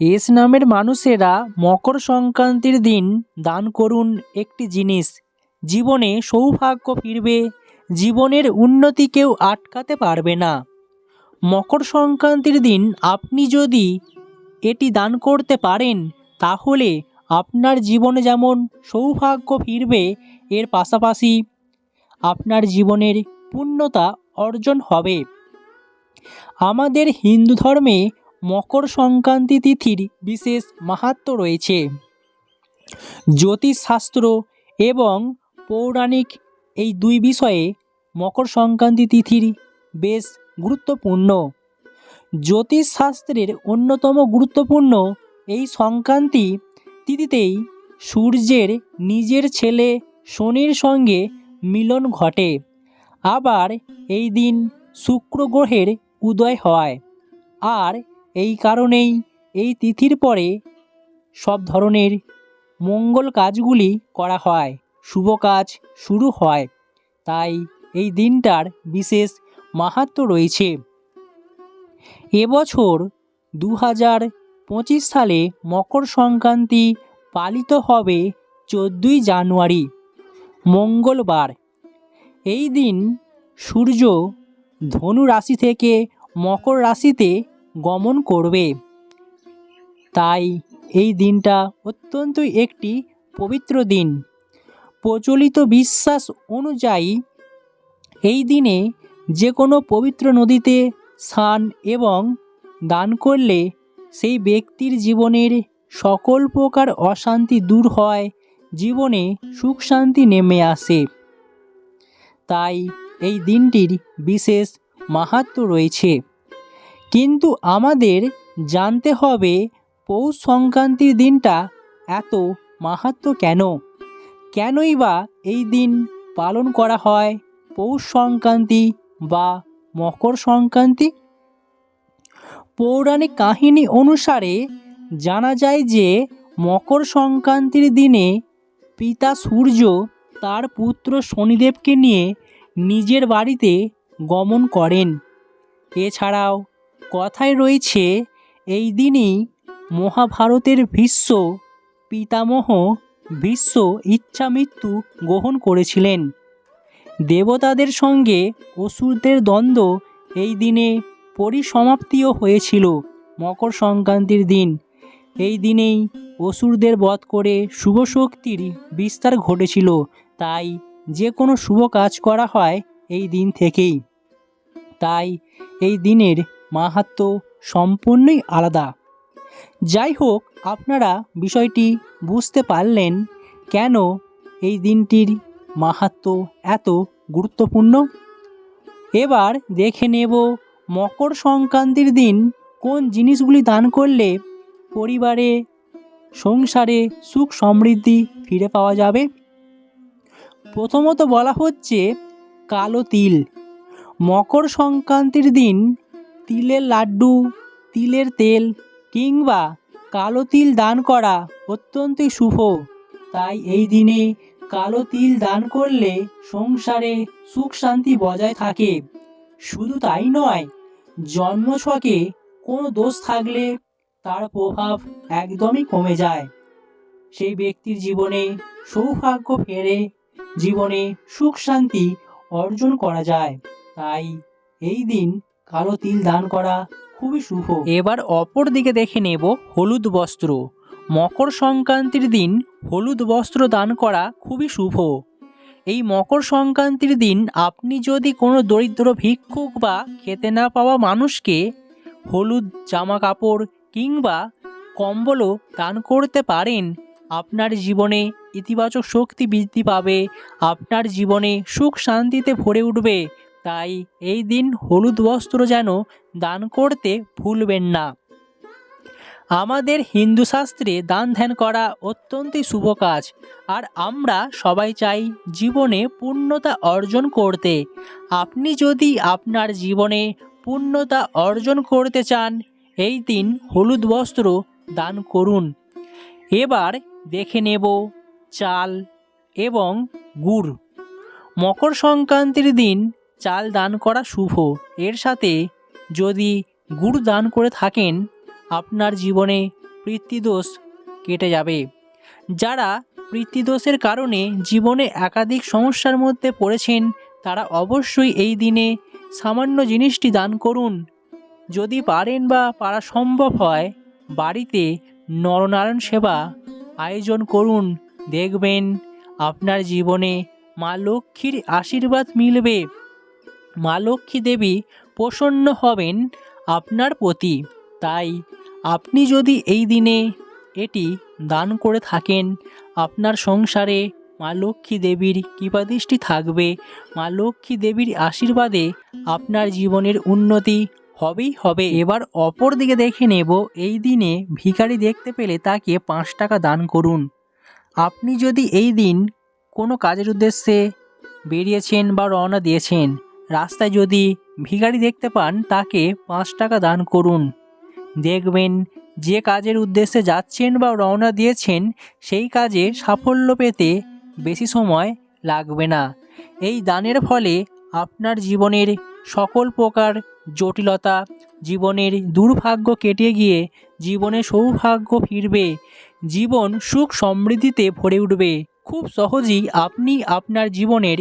S নামের মানুষেরা মকর সংক্রান্তির দিন দান করুন একটি জিনিস। জীবনে সৌভাগ্য ফিরবে, জীবনের উন্নতি কেউ আটকাতে পারবে না। মকর সংক্রান্তির দিন আপনি যদি এটি দান করতে পারেন, তাহলে আপনার জীবনে যেমন সৌভাগ্য ফিরবে, এর পাশাপাশি আপনার জীবনের পূর্ণতা অর্জন হবে। আমাদের হিন্দু ধর্মে মকর সংক্রান্তি তিথির বিশেষ মাহাত্ম রয়েছে। জ্যোতিষশাস্ত্র এবং পৌরাণিক এই দুই বিষয়ে মকর সংক্রান্তি তিথির বেশ গুরুত্বপূর্ণ। জ্যোতিষশাস্ত্রের অন্যতম গুরুত্বপূর্ণ এই সংক্রান্তি তিথিতেই সূর্যের নিজের ছেলে শনির সঙ্গে মিলন ঘটে। আবার এই দিন শুক্র গ্রহের উদয় হয়। আর এই কারণেই এই তিথির পরে সব ধরনের মঙ্গল কাজগুলি করা হয়, শুভ কাজ শুরু হয়। তাই এই দিনটার বিশেষ মাহাত্ম্য রয়েছে। এবছর দু হাজার পঁচিশ সালে মকর সংক্রান্তি পালিত হবে চোদ্দই জানুয়ারি, মঙ্গলবার। এই দিন সূর্য ধনু রাশি থেকে মকর রাশিতে গমন করবে। তাই এই দিনটা অত্যন্ত একটি পবিত্র দিন। প্রচলিত বিশ্বাস অনুযায়ী এই দিনে যে কোনো পবিত্র নদীতে স্নান এবং দান করলে সেই ব্যক্তির জীবনের সকল প্রকার অশান্তি দূর হয়, জীবনে সুখ শান্তি নেমে আসে। তাই এই দিনটির বিশেষ মাহাত্ম্য রয়েছে। কিন্তু আমাদের জানতে হবে পৌষ সংক্রান্তির দিনটা এত মাহাত্ম্য কেন? কেনই বা এই দিন পালন করা হয় পৌষ সংক্রান্তি বা মকর সংক্রান্তি? পৌরাণিক কাহিনী অনুসারে জানা যায় যে মকর সংক্রান্তির দিনে পিতা সূর্য তার পুত্র শনিদেবকে নিয়ে নিজের বাড়িতে গমন করেন। এছাড়াও কথায় রয়েছে, এই দিনই মহাভারতের ভীষ্ম পিতামহ ভীষ্ম ইচ্ছামৃত্যু গ্রহণ করেছিলেন। দেবতাদের সঙ্গে অসুরদের দ্বন্দ্ব এই দিনে পরিসমাপ্তিও হয়েছিল মকর সংক্রান্তির দিন। এই দিনেই অসুরদের বধ করে শুভ শক্তির বিস্তার ঘটেছিল, তাই যে কোনো শুভ কাজ করা হয় এই দিন থেকেই। তাই এই দিনের মাহাত্ম্য সম্পূর্ণই আলাদা। যাই হোক আপনারা বিষয়টি বুঝতে পারলেন কেন এই দিনটির মাহাত্ম এত গুরুত্বপূর্ণ? এবার দেখে নেব মকর সংক্রান্তির দিন কোন জিনিসগুলি দান করলে পরিবারে, সংসারে সুখ সমৃদ্ধি ফিরে পাওয়া যাবে? প্রথমত বলা হচ্ছে কালো তিল। মকর সংক্রান্তির দিন তিলের লাড্ডু, তিলের তেল কিংবা কালো তিল দান করা অত্যন্তই শুভ। তাই এই দিনে কালো তিল দান করলে সংসারে সুখ শান্তি বজায় থাকে। শুধু তাই নয় জন্মছকে কোনো দোষ থাকলে তার প্রভাব একদমই কমে যায়। সেই ব্যক্তির জীবনে সৌভাগ্য ফেরে, জীবনে সুখ শান্তি অর্জন করা যায়। তাই এই দিন কালো তিল দান করা খুবই শুভ। এবার অপর দিকে দেখে নেব হলুদ বস্ত্র। মকর সংক্রান্তির দিন হলুদ বস্ত্র দান করা খুবই শুভ। এই মকর সংক্রান্তির দিন আপনি যদি কোনো দরিদ্র ভিক্ষুক বা খেতে না পাওয়া মানুষকে হলুদ জামা কাপড় কিংবা কম্বলও দান করতে পারেন, আপনার জীবনে ইতিবাচক শক্তি বৃদ্ধি পাবে, আপনার জীবনে সুখ শান্তিতে ভরে উঠবে তাই এই দিন হলুদ বস্ত্র যেন দান করতে ভুলবেন না। আমাদের হিন্দু শাস্ত্রে দান ধ্যান করা অত্যন্তই শুভ কাজ। আর আমরা সবাই চাই জীবনে পূর্ণতা অর্জন করতে। আপনি যদি আপনার জীবনে পূর্ণতা অর্জন করতে চান, এই দিন হলুদ বস্ত্র দান করুন। এবার দেখে নেব চাল এবং গুড়। মকর সংক্রান্তির দিন চাল দান করা শুভ। এর সাথে যদি গুড় দান করে থাকেন, আপনার জীবনে পিতৃদোষ কেটে যাবে। যারা পিতৃদোষের কারণে জীবনে একাধিক সমস্যার মধ্যে পড়েছেন, তারা অবশ্যই এই দিনে সামান্য জিনিসটি দান করুন। যদি পারেন বা পারা সম্ভব হয়, বাড়িতে নরনারায়ণ সেবা আয়োজন করুন। দেখবেন আপনার জীবনে মা লক্ষ্মীর আশীর্বাদ মিলবে। মা লক্ষ্মী দেবী প্রসন্ন হবেন আপনার প্রতি। তাই আপনি যদি এই দিনে এটি দান করে থাকেন, আপনার সংসারে মা লক্ষ্মী দেবীর কৃপাদৃষ্টি থাকবে। মা লক্ষ্মী দেবীর আশীর্বাদে আপনার জীবনের উন্নতি হবেই হবে। এবার অপর দিকে দেখে নেব, এই দিনে ভিখারি দেখতে পেলে তাকে পাঁচ টাকা দান করুন। আপনি যদি এই দিন কোনো কাজের উদ্দেশ্যে বেরিয়েছেন বা রওনা দিয়েছেন রাস্তায় যদি ভিখারি দেখতে পান, তাকে পাঁচ টাকা দান করুন। দেখবেন যে কাজের উদ্দেশ্যে যাচ্ছেন বা রওনা দিয়েছেন, সেই কাজে সাফল্য পেতে বেশি সময় লাগবে না। এই দানের ফলে আপনার জীবনের সকল প্রকার জটিলতা, জীবনের দুর্ভাগ্য কেটে গিয়ে জীবনে সৌভাগ্য ফিরবে। জীবন সুখ সমৃদ্ধিতে ভরে উঠবে। খুব সহজেই আপনি আপনার জীবনের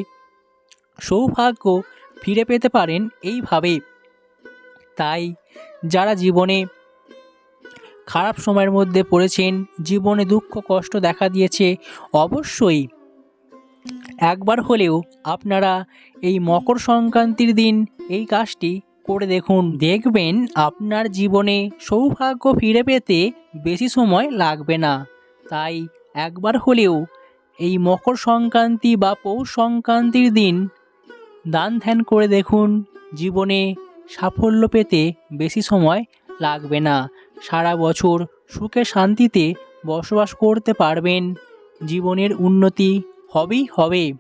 সৌভাগ্য ফিরে পেতে পারেন এইভাবে। তাই যারা জীবনে খারাপ সময়ের মধ্যে পড়েছেন, জীবনে দুঃখ, কষ্ট দেখা দিয়েছে, অবশ্যই একবার হলেও আপনারা এই মকর সংক্রান্তির দিন এই কাজটি করে দেখুন। দেখবেন আপনার জীবনে সৌভাগ্য ফিরে পেতে বেশি সময় লাগবে না। তাই একবার হলেও এই মকর সংক্রান্তি বা পৌষ সংক্রান্তির দিন দান ধ্যান করে দেখুন, জীবনে সাফল্য পেতে বেশি সময় লাগবে না। সারা বছর সুখে শান্তিতে বসবাস করতে পারবেন। জীবনের উন্নতি হবেই হবে।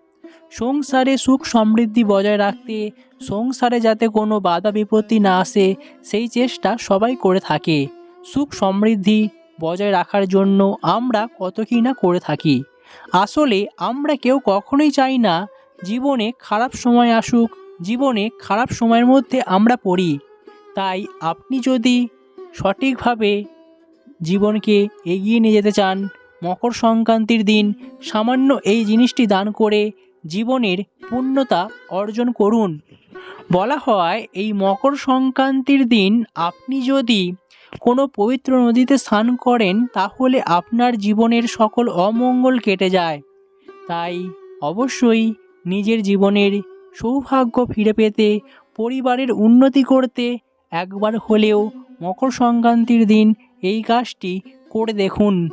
সংসারে সুখ সমৃদ্ধি বজায় রাখতে, সংসারে যাতে কোনো বাধা বিপত্তি না আসে, সেই চেষ্টা সবাই করে থাকে। সুখ সমৃদ্ধি বজায় রাখার জন্য আমরা কত কী না করে থাকি। আসলে আমরা কেউ কখনোই চাই না জীবনে খারাপ সময় আসুক, জীবনে খারাপ সময়ের মধ্যে আমরা পড়ি। তাই আপনি যদি সঠিকভাবে জীবনকে এগিয়ে নিয়ে যেতে চান, মকর সংক্রান্তির দিন সামান্য এই জিনিসটি দান করে জীবনের পূর্ণতা অর্জন করুন। বলা হয়, এই মকর সংক্রান্তির দিন আপনি যদি কোনো পবিত্র নদীতে স্নান করেন, তাহলে আপনার জীবনের সকল অমঙ্গল কেটে যায়। তাই অবশ্যই নিজের জীবনের সৌভাগ্য ফিরে পেতে, পরিবারের উন্নতি করতে, একবার হলেও মকর সংক্রান্তির দিন এই কাজটি করে দেখুন।